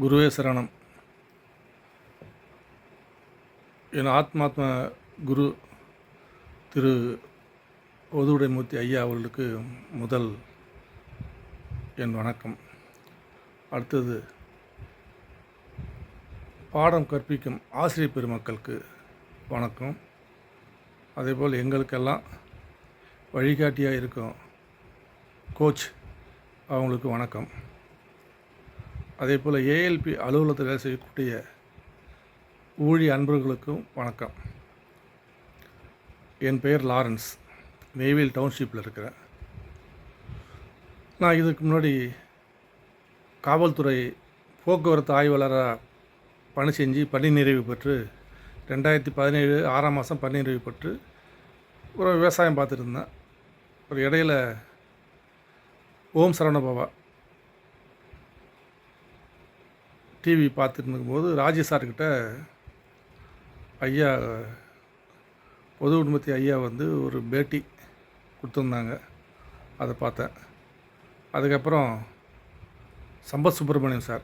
குருவே சரணம். என் ஆத்மாத்ம குரு திரு ஒதுவுடைமூர்த்தி ஐயா அவர்களுக்கு முதல் என் வணக்கம். அடுத்தது பாடம் கற்பிக்கும் ஆசிரியர் பெருமக்களுக்கு வணக்கம். அதேபோல் எங்களுக்கெல்லாம் வழிகாட்டியாக இருக்கும் கோச் அவங்களுக்கு வணக்கம். அதே போல் ஏஎல்பி அலுவலகத்தில் வேலை செய்யக்கூடிய ஊழிய அன்பர்களுக்கும் வணக்கம். என் பெயர் லாரன்ஸ். நெய்வேல் டவுன்ஷிப்பில் இருக்கிறேன். நான் இதுக்கு முன்னாடி காவல்துறை போக்குவரத்து ஆய்வாளராக பணி செஞ்சு பணி நிறைவு பெற்று ரெண்டாயிரத்தி பதினேழு ஆறாம் மாதம் பணி நிறைவு பெற்று ஒரு விவசாயம் பார்த்துட்டு இருந்தேன். ஒரு இடையில ஓம் சரவணபவா டிவி பார்த்துட்டு இருக்கும்போது ராஜேஷ் சார்கிட்ட ஐயா பொது குடும்பத்தி ஐயா வந்து ஒரு பேட்டி கொடுத்துருந்தாங்க. அதை பார்த்தேன். அதுக்கப்புறம் சம்பத் சுப்பிரமணியம் சார்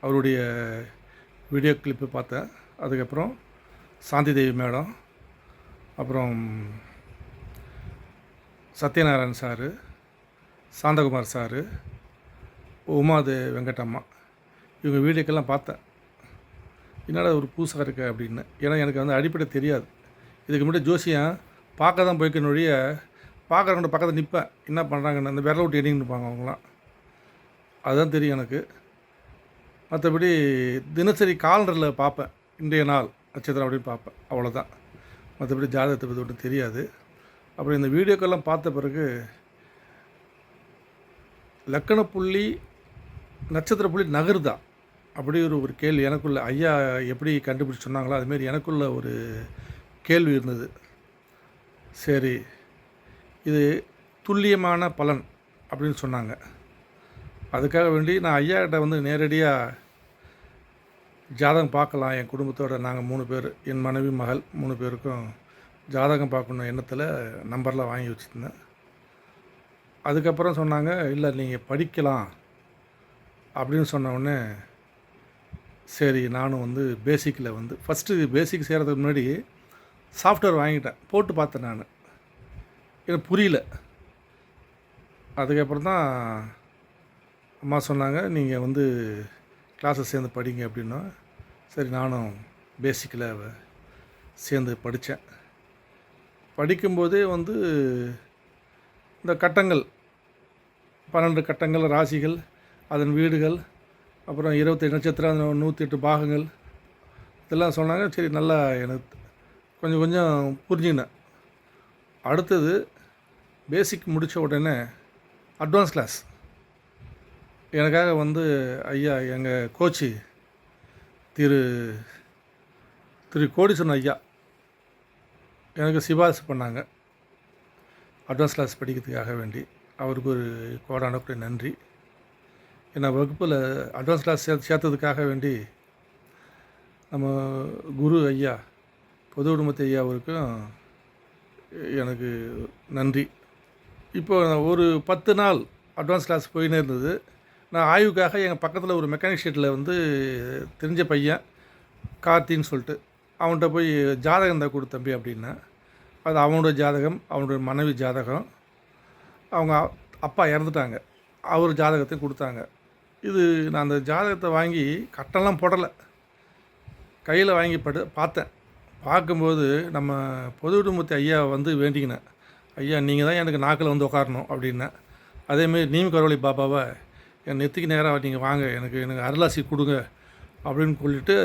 அவருடைய வீடியோ கிளிப்பு பார்த்தேன். அதுக்கப்புறம் சாந்தி தேவி மேடம் அப்புறம் சத்யநாராயண் சாரு சாந்தகுமார் சாரு உமாதே வெங்கடம்மா இவங்க வீடியோக்கெல்லாம் பார்த்தேன். என்னடா ஒரு புதுசாக இருக்க அப்படின்னு. ஏன்னா எனக்கு வந்து அடிப்படை தெரியாது. இதுக்கு முன்னாடி ஜோசியம் பார்க்க தான் போய்க்கணும் ஒழிய பார்க்குறவங்க பக்கத்தில் நிற்பேன் என்ன பண்ணுறாங்கன்னு அந்த விரல விட்டு எண்ணின்னு இருப்பாங்க அவங்களாம் அதுதான் தெரியும் எனக்கு. மற்றபடி தினசரி காலண்டரில் பார்ப்பேன். இன்றைய நாள் நட்சத்திரம் அப்படின்னு பார்ப்பேன். அவ்வளோதான் மற்றபடி ஜாதகத்தை பற்றி ஒன்றும் தெரியாது. அப்புறம் இந்த வீடியோக்கெல்லாம் பார்த்த பிறகு லக்கண புள்ளி நட்சத்திர புள்ளி நகருதான் அப்படி ஒரு ஒரு கேள்வி எனக்குள்ள ஐயா எப்படி கண்டுபிடிச்சு சொன்னாங்களோ அதுமாரி எனக்குள்ள ஒரு கேள்வி இருந்தது. சரி இது துல்லியமான பலன் அப்படின்னு சொன்னாங்க. அதுக்காக வேண்டி நான் ஐயா கிட்ட வந்து நேரடியாக ஜாதகம் பார்க்கலாம். என் குடும்பத்தோட நாங்கள் மூணு பேர் என் மனைவி மகள் மூணு பேருக்கும் ஜாதகம் பார்க்கணும் எண்ணத்தில் நம்பர்லாம் வாங்கி வச்சுருந்தேன். அதுக்கப்புறம் சொன்னாங்க இல்லை நீங்கள் படிக்கலாம். அப்படின்னு சொன்ன உடனே சரி நானும் வந்து பேசிக்கில் வந்து ஃபஸ்ட்டு பேசிக் செய்கிறதுக்கு முன்னாடி சாஃப்ட்வேர் வாங்கிட்டேன். போட்டு பார்த்தேன் நான். எனக்கு புரியல. அதுக்கப்புறம் தான் அம்மா சொன்னாங்க நீங்கள் வந்து கிளாஸை சேர்ந்து படிங்க அப்படின்னா சரி நானும் பேசிக்கில் சேர்ந்து படித்தேன் படிக்கும்போதே வந்து இந்த கட்டங்கள் பன்னெண்டு கட்டங்கள் ராசிகள் அதன் வீடுகள் அப்புறம் இருபத்தெட்டு நட்சத்திரம் நூற்றி எட்டு பாகங்கள். இதெல்லாம் சொன்னாங்க சரி நல்லா எனக்கு கொஞ்சம் கொஞ்சம் புரிஞ்சுக்கினேன். அடுத்தது பேசிக் முடித்த உடனே அட்வான்ஸ் கிளாஸ் எனக்காக வந்து ஐயா எங்கள் கோச்சு திரு திரு கோடீஸ்வரன் ஐயா எனக்கு சிபாரிசு பண்ணாங்க. அட்வான்ஸ் கிளாஸ் படிக்கிறதுக்காக வேண்டி. அவருக்கு ஒரு கோடான கூட நன்றி. என்னை வகுப்பில் அட்வான்ஸ் கிளாஸ் சே சேர்த்ததுக்காக வேண்டி நம்ம குரு ஐயா பொது குடும்பத்து ஐயா அவருக்கும் எனக்கு நன்றி. இப்போ ஒரு பத்து நாள் அட்வான்ஸ் கிளாஸ் போயின்னு இருந்தது. நான் ஆய்வுக்காக எங்கள் பக்கத்தில் ஒரு மெக்கானிக் ஷீட்டில் வந்து தெரிஞ்ச பையன் கார்த்தின்னு சொல்லிட்டு அவன்கிட்ட போய் ஜாதகம் தான் கொடு தம்பி அப்படின்னா. அது அவனோட ஜாதகம் அவனோட மனைவி ஜாதகம். அவங்க அப்பா இறந்துட்டாங்க. அவர் ஜாதகத்தையும் கொடுத்தாங்க. இது நான் அந்த ஜாதகத்தை வாங்கி கட்டெல்லாம் போடலை. கையில் வாங்கி படு பார்த்தேன். பார்க்கும்போது நம்ம பொது குடும்பத்தை ஐயா வந்து வேண்டிக்கினேன். ஐயா நீங்கள் தான் எனக்கு நாக்கில் வந்து உட்காரணும் அப்படின்னேன். அதேமாரி நீம் கரோலி பாபாவை என் நெத்திக்கு நேராக நீங்கள் வாங்க எனக்கு எனக்கு அருளாசி கொடுங்க அப்படின்னு சொல்லிட்டு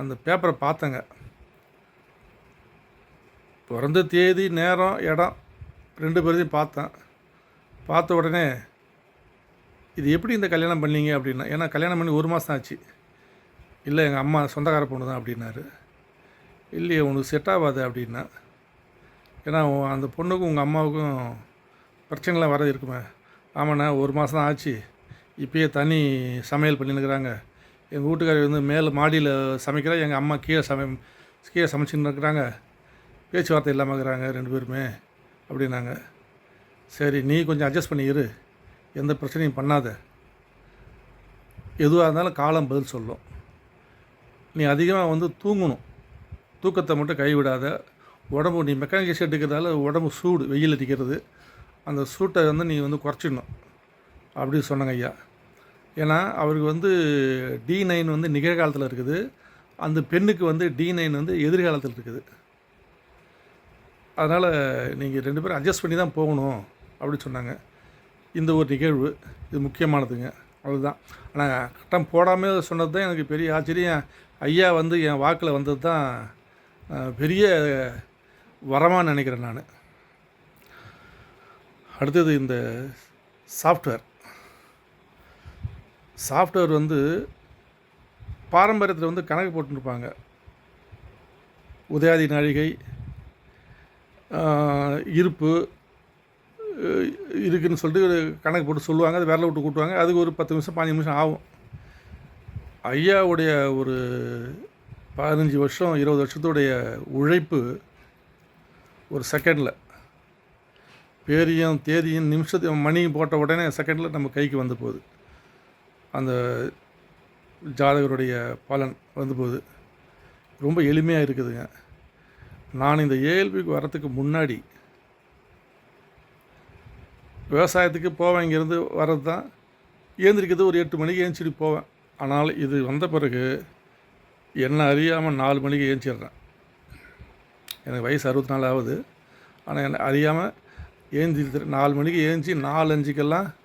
அந்த பேப்பரை பார்த்தேங்க. பிறந்த தேதி நேரம் இடம் ரெண்டு பேரையும் பார்த்தேன். பார்த்த உடனே இது எப்படி இந்த கல்யாணம் பண்ணீங்க அப்படின்னா ஏன்னா கல்யாணம் பண்ணி ஒரு மாதம் ஆச்சு. இல்லை எங்கள் அம்மா சொந்தக்கார பொண்ணு தான் அப்படின்னாரு. இல்லையே உனக்கு செட் ஆகாது அப்படின்னா. ஏன்னா அந்த பொண்ணுக்கும் உங்கள் அம்மாவுக்கும் பிரச்சனைலாம் வர இருக்குமே. ஆமாண்ணா ஒரு மாதம் தான் ஆச்சு. இப்பயே தனி சமையல் பண்ணினுக்கிறாங்க எங்கள் வீட்டுக்காரி வந்து மேலே மாடியில் சமைக்கிறா எங்கள் அம்மா கீழே சமை கீழே சமைச்சுன்னு இருக்கிறாங்க. பேச்சுவார்த்தை இல்லாமல் இருக்கிறாங்க ரெண்டு பேருமே அப்படின்னாங்க. சரி நீ கொஞ்சம் அட்ஜஸ்ட் பண்ணி எந்த பிரச்சனையும் பண்ணாத. எதுவாக இருந்தாலும் காலம் பதில் சொல்லும். நீ அதிகமாக வந்து தூங்கணும். தூக்கத்தை மட்டும் கைவிடாத. உடம்பு நீ மெக்கானிக்கல் ஷர்ட் எடுக்கிறதால உடம்பு சூடு வெயில் அடிக்கிறது. அந்த சூட்டை வந்து நீ வந்து குறைச்சிடணும். அப்படி சொன்னாங்க ஐயா. ஏன்னா அவருக்கு வந்து டி நைன் வந்து நிகழ்காலத்தில் இருக்குது. அந்த பெண்ணுக்கு வந்து டி நைன் வந்து எதிர்காலத்தில் இருக்குது. அதனால் நீங்கள் ரெண்டு பேரும் அட்ஜஸ்ட் பண்ணி தான் போகணும். அப்படி சொன்னாங்க. இந்த ஒரு நிகழ்வு இது முக்கியமானதுங்க. அதுதான். ஆனால் கட்டம் போடாமல் சொன்னது தான் எனக்கு பெரிய ஆச்சரியம். ஐயா வந்து என் வாக்கில் வந்தது தான் பெரிய வரமாக நினைக்கிறேன் நான். அடுத்தது இந்த சாஃப்ட்வேர். சாஃப்ட்வேர் வந்து பாரம்பரியத்தில் வந்து கணக்கு போட்டுருப்பாங்க. உதயாதி நாழிகை இருப்பு இருக்குதுன்னு சொல்லிட்டு ஒரு கணக்கு போட்டு சொல்லுவாங்க அது விரல விட்டு கூட்டுவாங்க. அதுக்கு ஒரு பத்து நிமிஷம் பாஞ்சு நிமிஷம் ஆகும். ஐயாவுடைய ஒரு பதினஞ்சு வருஷம் இருபது வருஷத்துடைய உழைப்பு ஒரு செகண்டில் பேரியும் தேதியும் நிமிஷத்தையும் மணியும் போட்ட உடனே செகண்டில் நம்ம கைக்கு வந்து போகுது. அந்த ஜாதகருடைய பலன் வந்து போகுது. ரொம்ப எளிமையாக இருக்குதுங்க. நான் இந்த ஏஎல்பிக்கு வரத்துக்கு முன்னாடி விவசாயத்துக்கு போவேன் இங்கேருந்து வர்றது தான். ஏந்திரிக்கிறது ஒரு எட்டு மணிக்கு ஏந்திச்சிட்டு போவேன். ஆனால் இது வந்த பிறகு என்ன அறியாமல் நாலு மணிக்கு ஏந்திச்சிடுறேன் எனக்கு வயசு அறுபத்தி நாலு ஆகுது ஆனால் என்னை அறியாமல் ஏஞ்சி நாலு மணிக்கு ஏஞ்சி நாலு அஞ்சுக்கெல்லாம்